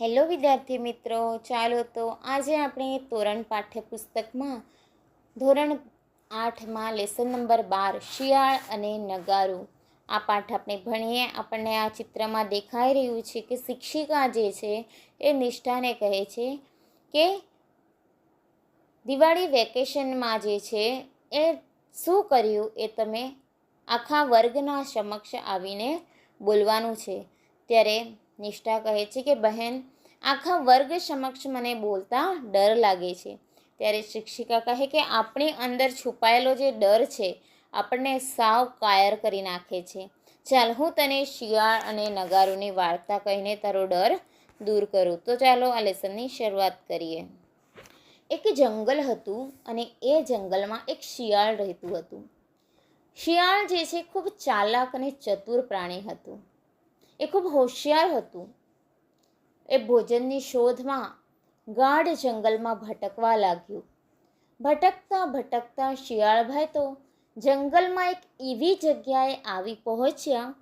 Hello વિદ્યાર્થી મિત્રો, ચાલો તો આજે આપણે તોરણ પાઠ્યપુસ્તકમાં ધોરણ આઠમાં લેસન નંબર બાર, શિયાળ અને નગારું. આ પાઠ આપણે ભણીએ. આપણને આ ચિત્રમાં દેખાઈ રહ્યું છે કે શિક્ષિકા જે છે એ નિષ્ઠાને કહે છે કે દિવાળી વેકેશનમાં જે છે એ શું કર્યું? એ તમે આખા વર્ગના સમક્ષ આવીને બોલવાનું છે. ત્યારે નિષ્ઠા કહે છે કે, બહેન, આખા વર્ગ સમક્ષ મને બોલતા ડર લાગે છે. ત્યારે શિક્ષિકા કહે કે, આપણી અંદર છુપાયેલો જે ડર છે, આપણને સાવ કાયર કરી નાખે છે. ચાલ, હું તને શિયાળ અને નગારોની વાર્તા કહીને તારો ડર દૂર કરું. તો ચાલો આ લેસનની શરૂઆત કરીએ. એક જંગલ હતું અને એ જંગલમાં એક શિયાળ રહેતું હતું. શિયાળ જે છે, ખૂબ ચાલાક અને ચતુર પ્રાણી હતું. એ ખૂબ હોશિયાર હતું. એ ભોજનની શોધમાં ગાઢ જંગલમાં ભટકવા લાગ્યું. ભટકતા ભટકતા શિયાળભાઈ તો જંગલમાં એક એવી જગ્યાએ આવી પહોંચ્યા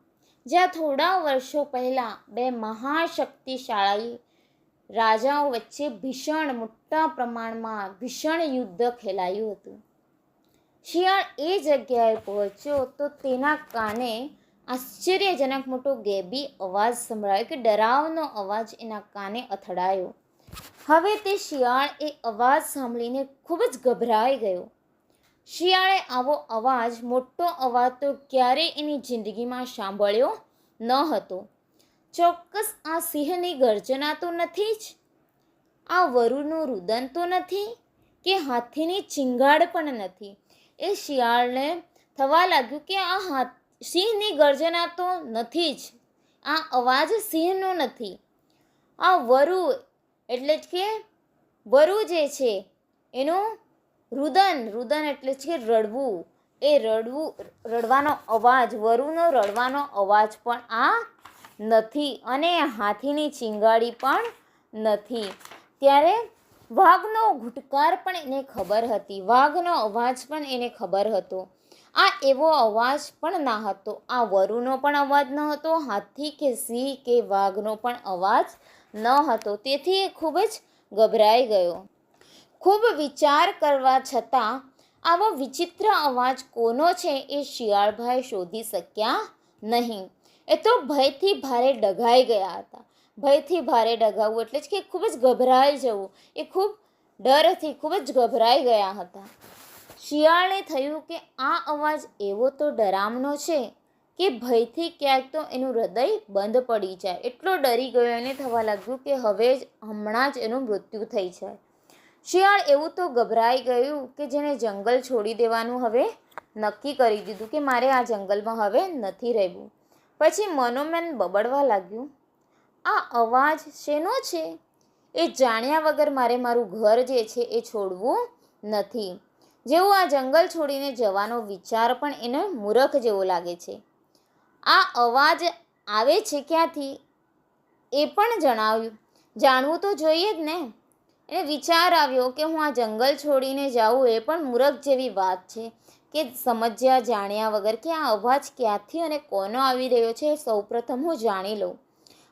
જ્યાં થોડા વર્ષો પહેલાં બે મહાશક્તિશાળી રાજાઓ વચ્ચે ભીષણ મોટા પ્રમાણમાં ભીષણ યુદ્ધ ખેલાયું હતું. શિયાળ એ જગ્યાએ પહોંચ્યો તો તેના કાને આશ્ચર્યજનક મોટો ગેબી અવાજ સંભળાયો કે ડરાવનો અવાજ એના કાને અથડાયો. હવે તે શિયાળ એ અવાજ સાંભળીને ખૂબ જ ગભરાઈ ગયો. શિયાળે આવો અવાજ, મોટો અવાજ તો ક્યારેય એની જિંદગીમાં સાંભળ્યો ન હતો. ચોક્કસ આ સિંહની ગર્જના તો નથી જ? આ વરુનું રુદન તો નથી? કે હાથીની ચિંગાડ પણ નથી? એ શિયાળને થવા લાગ્યું કે આ હાથ સિંહની ગર્જના તો નથી જ. આ અવાજ સિંહનો નથી. આ વરુ એટલે જ કે વરુ જે છે, એનું રુદન રુદન એટલે જ કે રડવું. એ રડવું, રડવાનો અવાજ, વરુનો રડવાનો અવાજ પણ આ નથી અને હાથીની ચિંગાડી પણ નથી. ત્યારે વાઘનો ઘૂટકાર પણ એને ખબર હતી. વાઘનો અવાજ પણ એને ખબર હતો. આ એવો અવાજ પણ ના હતો. આ વરુનો પણ અવાજ ન હતો, હાથી કે સિંહ કે વાઘનો પણ અવાજ ન હતો. તેથી એ ખૂબ જ ગભરાઈ ગયો. ખૂબ વિચાર કરવા છતાં આવો વિચિત્ર અવાજ કોનો છે એ શિયાળભાઈ શોધી શક્યા નહીં. એ તો ભયથી ભારે ડઘાઈ ગયા હતા. ભયથી ભારે ડઘાવું એટલે જ કે ખૂબ જ ગભરાઈ જવું. એ ખૂબ ડરથી ખૂબ જ ગભરાઈ ગયા હતા. શિયાળને થયું કે આ અવાજ એવો તો ડરામનો છે કે ભયથી ક્યાંક તો એનું હૃદય બંધ પડી જાય. એટલો ડરી ગયો એને થવા લાગ્યું કે હવે જ હમણાં જ એનું મૃત્યુ થઈ જાય. શિયાળ એવું તો ગભરાઈ ગયું કે જેણે જંગલ છોડી દેવાનું હવે નક્કી કરી દીધું કે મારે આ જંગલમાં હવે નથી રહેવું. પછી મનોમન બબડવા લાગ્યું. આ અવાજ શેનો છે? એ જાણ્યા વગર મારે મારું ઘર જે છે એ છોડવું નથી. જેવું આ જંગલ છોડીને જવાનો વિચાર પણ એને મૂરખ જેવો લાગે છે. આ અવાજ આવે છે ક્યાંથી? એ પણ જણાવ્યું. જાણવું તો જોઈએ જ ને. એને વિચાર આવ્યો કે હું આ જંગલ છોડીને જાઉં એ પણ મૂરખ જેવી વાત છે કે સમજ્યા, જાણ્યા વગર કે આ અવાજ ક્યાંથી અને કોનો આવી રહ્યો છે એ સૌપ્રથમ હું જાણી લઉં.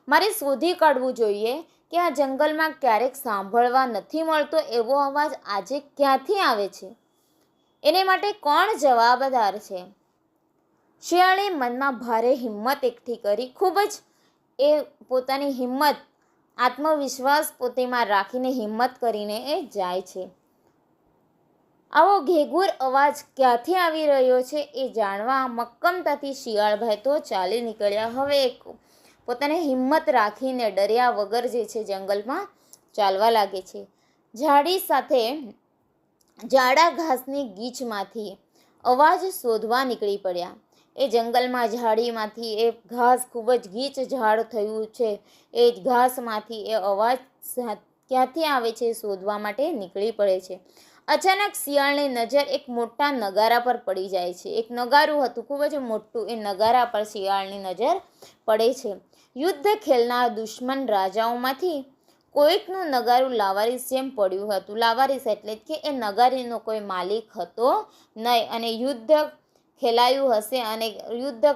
મારે શોધી કાઢવું જોઈએ કે આ જંગલમાં ક્યારેક સાંભળવા નથી મળતો એવો અવાજ આજે ક્યાંથી આવે છે? એને માટે કોણ જવાબદાર છે? શિયાળે મનમાં ભારે હિંમત એકઠી કરી, ખૂબ જ એ પોતાની હિંમત, આત્મવિશ્વાસ પોતેમાં રાખીને હિંમત કરીને એ જાય છે. આવો ઘેઘૂર અવાજ ક્યાંથી આવી રહ્યો છે એ જાણવા મક્કમતાથી શિયાળભાઈ તો ચાલી નીકળ્યા. હવે પોતાને હિંમત રાખીને ડર્યા વગર જે છે જંગલમાં ચાલવા લાગે છે. ઝાડી સાથે જાડા ઘાસની ગીચમાંથી અવાજ શોધવા નીકળી પડ્યા. એ જંગલમાં ઝાડીમાંથી એ ઘાસ ખૂબ જ ગીચ ઝાડ થયું છે. એ ઘાસમાંથી એ અવાજ ક્યાંથી આવે છે શોધવા માટે નીકળી પડે છે. અચાનક શિયાળની નજર એક મોટા નગારા પર પડી જાય છે. એક નગારું હતું, ખૂબ જ મોટું. એ નગારા પર શિયાળની નજર પડે છે. યુદ્ધ ખેલનાર દુશ્મન રાજાઓમાંથી કોઈકનું નગારું લાવારીસ જેમ પડ્યું હતું. લાવારીસ એટલે કે એ નગારીનો કોઈ માલિક હતો નહીં અને યુદ્ધ ખેલાયું હશે અને યુદ્ધ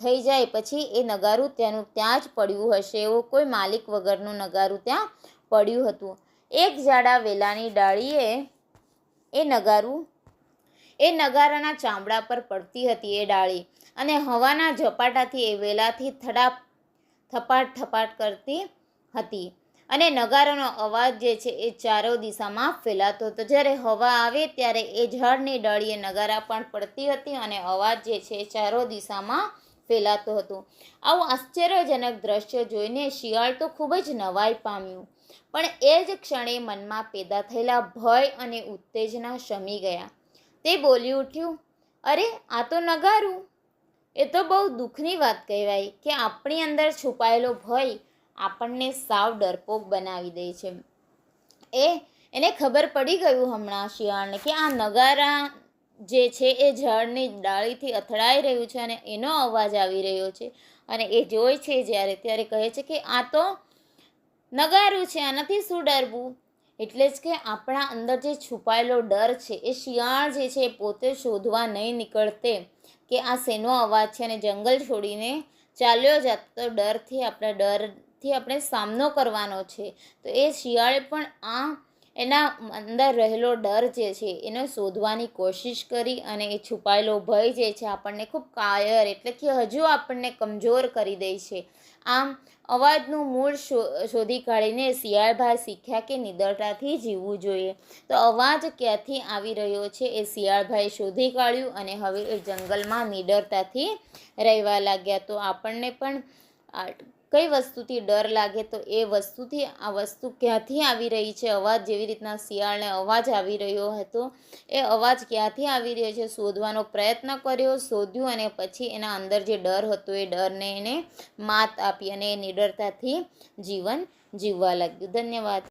થઈ જાય પછી એ નગારું ત્યાંનું ત્યાં જ પડ્યું હશે. એવું કોઈ માલિક વગરનું નગારું ત્યાં પડ્યું હતું. એક જાડા વેલાની ડાળીએ એ નગારું, એ નગારાના ચામડા પર પડતી હતી એ ડાળી અને હવાના ઝપાટાથી એ વેલાથી થડાપ થપાટ થપાટ કરતી હતી. અને નગારાનો અવાજ જે છે એ ચારો દિશામાં ફેલાતો હતો. જ્યારે હવા આવે ત્યારે એ ઝાડની ડાળીએ નગારા પણ પડતી હતી અને અવાજ જે છે એ ચારો દિશામાં ફેલાતો હતો. આવું આશ્ચર્યજનક દ્રશ્ય જોઈને શિયાળ તો ખૂબ જ નવાઈ પામ્યું. પણ એ જ ક્ષણે મનમાં પેદા થયેલા ભય અને ઉત્તેજના શમી ગયા. તે બોલી ઉઠ્યું, અરે, આ તો નગારું. એ તો બહુ દુઃખની વાત કહેવાય કે આપણી અંદર છુપાયેલો ભય આપણને સાવ ડરપોક બનાવી દે છે. એ, એને ખબર પડી ગયું હમણાં શિયાળને કે આ નગારા જે છે એ ઝાડની ડાળીથી અથડાઈ રહ્યું છે અને એનો અવાજ આવી રહ્યો છે. અને એ જોઈ છે જ્યારે, ત્યારે કહે છે કે આ તો નગારું છે, આનાથી શું ડરવું? એટલે જ કે આપણા અંદર જે છુપાયેલો ડર છે, એ શિયાળ જે છે એ પોતે શોધવા નહીં નીકળતે કે આ શેનો અવાજ છે અને જંગલ છોડીને ચાલ્યો જતો ડરથી આપણા ડરથી આપણે સામનો કરવાનો છે. તો એ શિયાળે પણ આ એના અંદર રહેલો ડર જે છે, એને શોધવાની કોશિશ કરી અને એ છુપાયેલો ભય જે છે, આપણને ખૂબ કાયર એટલે કે હજુ આપણને કમજોર કરી દે છે. આમ, અવાજનું મૂળ શોધી કાઢીને શિયાળભાઈ શીખ્યા કે નિડરતાથી જીવવું જોઈએ. તો અવાજ ક્યાંથી આવી રહ્યો છે, એ શિયાળભાઈ શોધી કાઢ્યું અને હવે એ જંગલમાં નિડરતાથી રહેવા લાગ્યા. તો આપણને પણ કઈ વસ્તુથી ડર લાગે તો એ વસ્તુથી આ વસ્તુ ક્યાંથી આવી રહી છે? અવાજ જેવી રીતના શિયાળને અવાજ આવી રહ્યો હતો. એ અવાજ ક્યાંથી આવી રહ્યો છે? શોધવાનો પ્રયત્ન કર્યો, શોધ્યું અને પછી એના અંદર જે ડર હતો એ ડરને એને માત આપી અને એ નિડરતાથી જીવન જીવવા લાગ્યું. ધન્યવાદ.